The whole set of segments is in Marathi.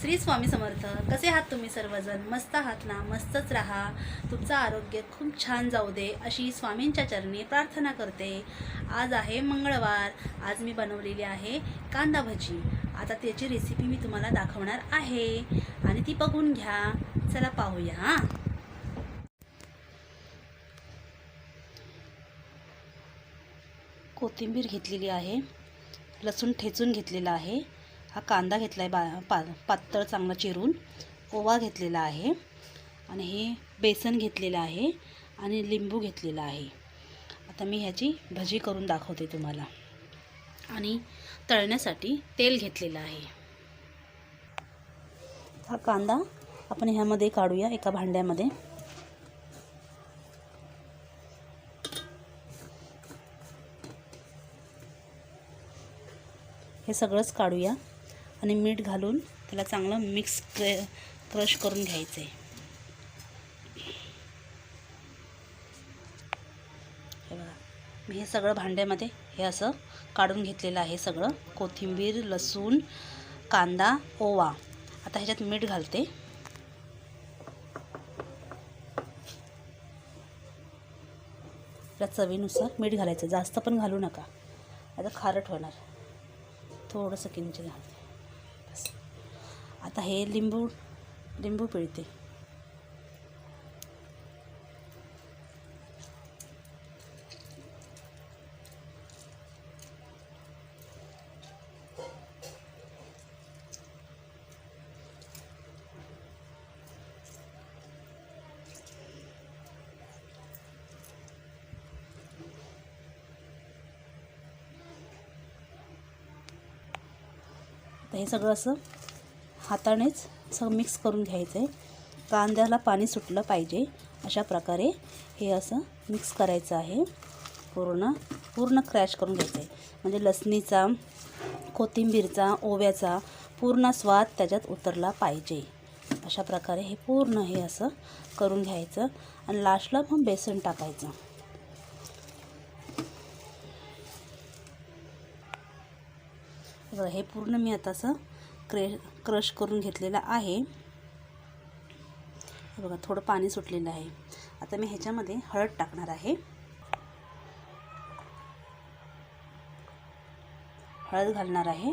श्री स्वामी समर्थ कसे आहात तुम्ही सर्वजण? मस्त आहात ना? मस्तच राहा. तुमचं आरोग्य खूप छान जाऊ दे अशी स्वामींच्या चरणी प्रार्थना करते. आज आहे मंगळवार. आज मी बनवलेली आहे कांदा भजी. आता त्याची रेसिपी मी तुम्हाला दाखवणार आहे. आणि ती बघून घ्या. चला पाहूया हां. कोथिंबीर घेतलेली आहे. लसूण ठेचून घेतलेला आहे. हा कांदा घेतला आहे बा पा पातळ चांगला चिरून. ओवा घेतलेला आहे. आणि हे बेसन घेतलेलं आहे. आणि लिंबू घेतलेला आहे. आता मी ह्याची भजी करून दाखवते तुम्हाला. आणि तळण्यासाठी तेल घेतलेलं आहे. हा कांदा आपण ह्यामध्ये काढूया एका भांड्यामध्ये. हे सगळंच काढूया. आणि मीठ घालून त्याला चांगलं मिक्स क्र क्रश करून घ्यायचं आहे. हे बघा मी हे सगळं भांड्यामध्ये हे असं काढून घेतलेलं आहे सगळं. कोथिंबीर लसूण कांदा ओवा. आता ह्याच्यात मीठ घालते. आपल्या चवीनुसार मीठ घालायचं. जास्त पण घालू नका. आता खारट होणार. थोडंसं किंचित घालते. आता हे लिंबू लिंबू पिळते. हे सगळं असं हातानेच सगळं मिक्स करून घ्यायचं आहे कांद्याला पाणी सुटलं पाहिजे. अशा प्रकारे हे असं मिक्स करायचं आहे. पूर्ण पूर्ण क्रॅश करून घ्यायचं आहे म्हणजे लसणीचा कोथिंबीरचा ओव्याचा पूर्ण स्वाद त्याच्यात उतरला पाहिजे. अशा प्रकारे हे पूर्ण हे असं करून घ्यायचं आणि लास्टला मग बेसन टाकायचं. हे पूर्ण मी आता असं क्रे क्रश करून घेतलेला आहे. हे बघा थोडं पाणी सुटलेलं आहे. आता मी ह्याच्यामध्ये हळद टाकणार आहे. हळद घालणार आहे.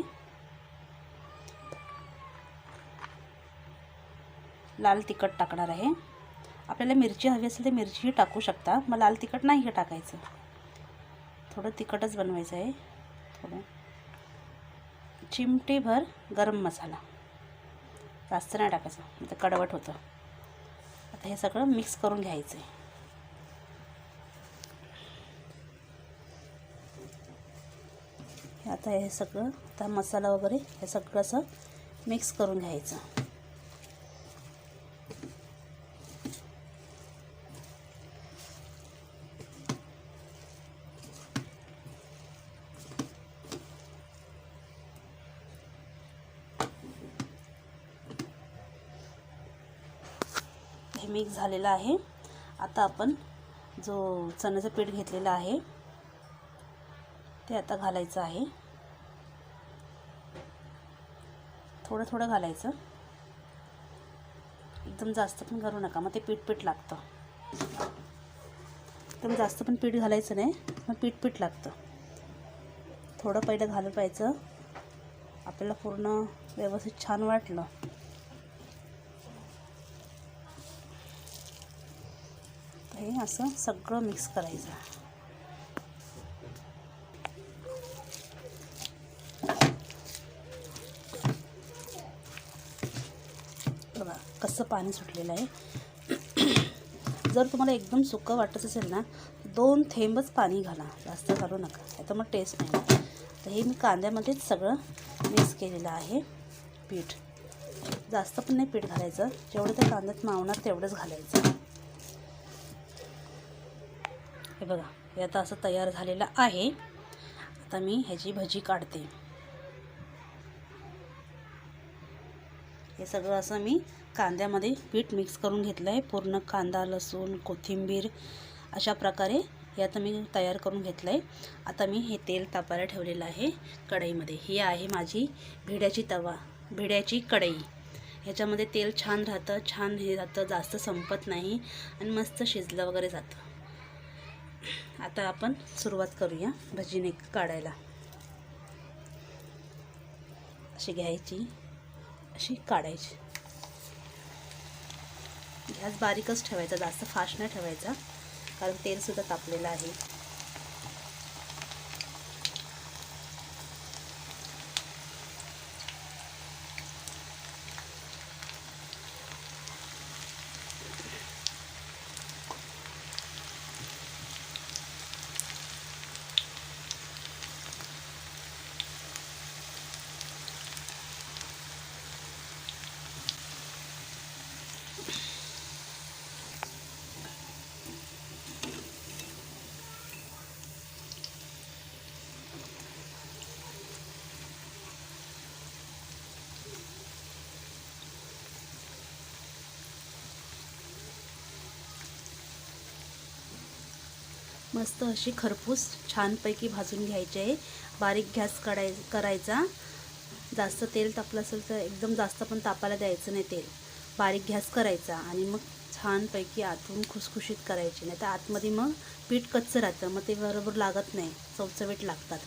लाल तिखट टाकणार आहे. आपल्याला मिरची हवी असेल तर मिरचीही टाकू शकता मग लाल तिखट नाही हे टाकायचं. थोडं तिखटच बनवायचं आहे. थोडं. चिमटेभर गरम मसाला. जास्त नाही टाकायचं. म्हणजे कडवट होतं. आता हे सगळं मिक्स करून घ्यायचं आहे हे आता हे सगळं आता मसाला वगैरे हे सगळं असं मिक्स करून घ्यायचं हे मिक्स झालेला आहे. आता आपण जो चण्याचं पीठ घेतलेलं आहे ते आता घालायचं आहे. थोडं थोडं घालायचं. एकदम जास्त पण करू नका मग ते पीठ पीठ लागतं. एकदम जास्त पण पीठ घालायचं नाही मग पीठ पीठ लागतं. थोडं पहिलं घालून पाहायचं आपल्याला पूर्ण व्यवस्थित छान वाटलं. हे असं सगळं मिक्स करायचं बघा कसं पाणी सुटलेलं आहे. जर तुम्हाला एकदम सुकं वाटत असेल ना दोन थेंबच पाणी घाला. जास्त घालू नका. आता मग टेस्ट नाही. तर हे मी कांद्यामध्येच सगळं मिक्स केलेलं आहे पीठ. जास्त पण नाही पीठ घालायचं. जेवढं त्या कांद्यात मावणार तेवढंच घालायचं. हे बघा हे आता असं तयार झालेलं आहे. आता मी ह्याची भजी काढते. हे सगळं असं मी कांद्यामध्ये पीठ मिक्स करून घेतलं आहे पूर्ण कांदा लसूण कोथिंबीर अशा प्रकारे हे आता मी तयार करून घेतलं आहे आता मी हे तेल तापायला ठेवलेलं आहे कढईमध्ये. ही आहे माझी भिड्याची तवा भिड्याची कढई. ह्याच्यामध्ये तेल छान राहतं. छान हे राहतं जास्त संपत नाही आणि मस्त शिजलं वगैरे जातं. आता आपण सुरुवात करूया भजीने काढायला. अशी घ्यायची अशी काढायची. गॅस बारीकच ठेवायचा जास्त फास्ट नाही ठेवायचा कारण तेलसुद्धा तापलेलं आहे. मस्त अशी खरपूस छानपैकी भाजून घ्यायची आहे. बारीक गॅस काढाय करायचा. जास्त तेल तापलं असेल तर एकदम जास्त पण तापायला द्यायचं नाही तेल. बारीक गॅस करायचा आणि मग छानपैकी आतून खुसखुशीत करायची. नाही तर आतमध्ये मग पीठ कच्चं राहतं. मग ते बरोबर लागत नाही. चवचवीत लागतात.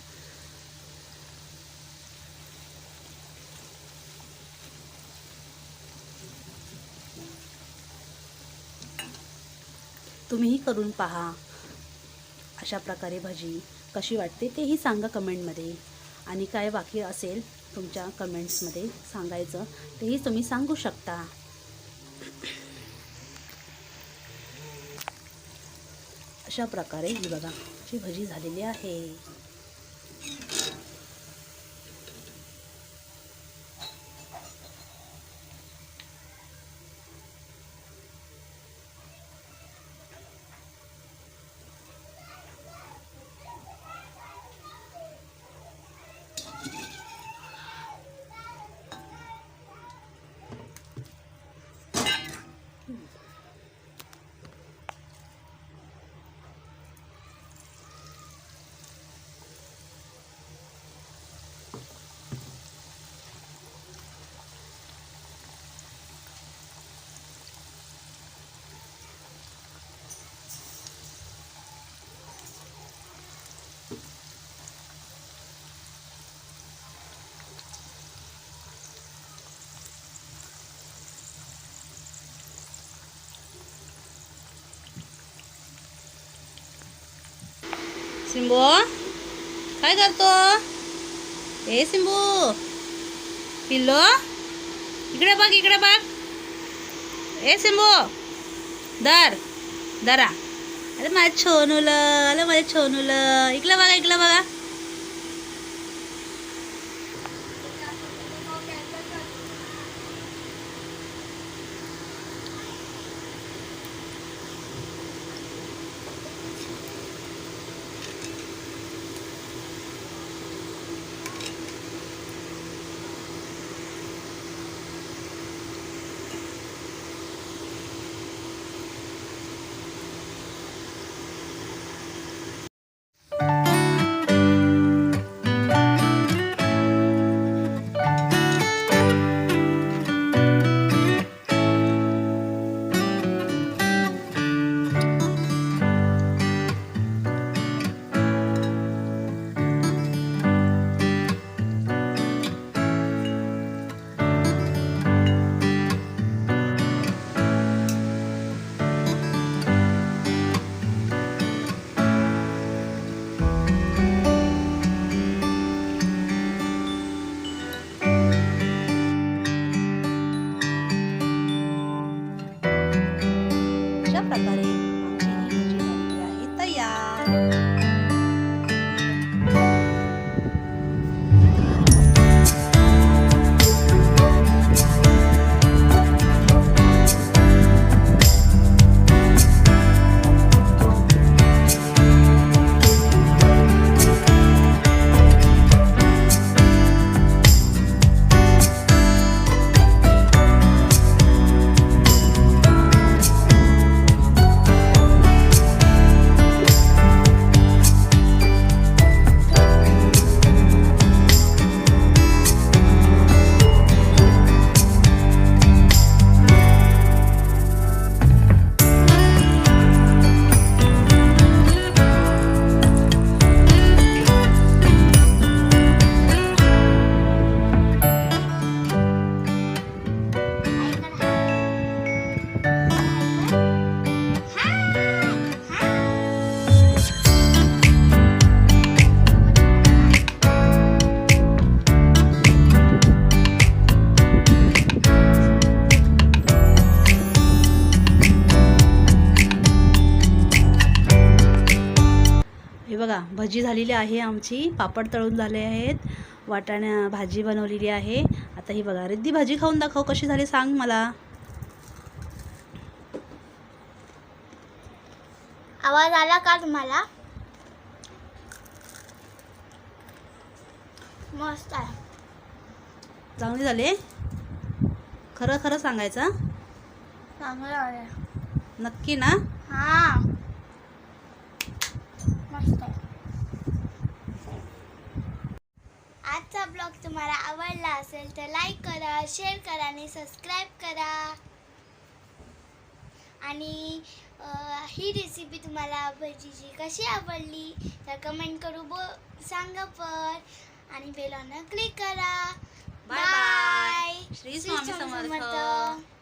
तुम्हीही करून पहा. अशा प्रकारे भजी कशी वाटते तेही सांगा कमेंटमध्ये. आणि काय बाकी असेल तुमच्या कमेंट्समध्ये सांगायचं तेही तुम्ही सांगू शकता. अशा प्रकारे ही बघा जी भजी झालेली आहे. सिंबू काय करतो? ए सिंबू! पिल्लो इकडे बघ इकडे बघ. ए सिंबू! दर दरा अरे माझ्या छोनूलं अरे माझ्या छोनूलं. इकडं बघा इकडं बघा. भजी झालेली आहे आमची. पापड तळून झाले आहेत. वाटाण्या भाजी बनवलेली आहे. आता ही बघा रिद्धी भाजी खाऊन दाखव कशी झाली सांग मला. आवाज आला का तुम्हाला? मस्त आहे. चांगली झाले? खरं खरं सांगायचं चांगलं आहे. नक्की ना? हा मस्त आहे आजचा ब्लॉग तुम्हाला आवडला असेल तर लाईक करा शेअर करा आणि सबस्क्राईब करा. आणि ही रेसिपी तुम्हाला भजीची कशी आवडली तर कमेंट करू बो सांगा पण. आणि बेल क्लिक करा. बाय श्री स्वामी समर्थ.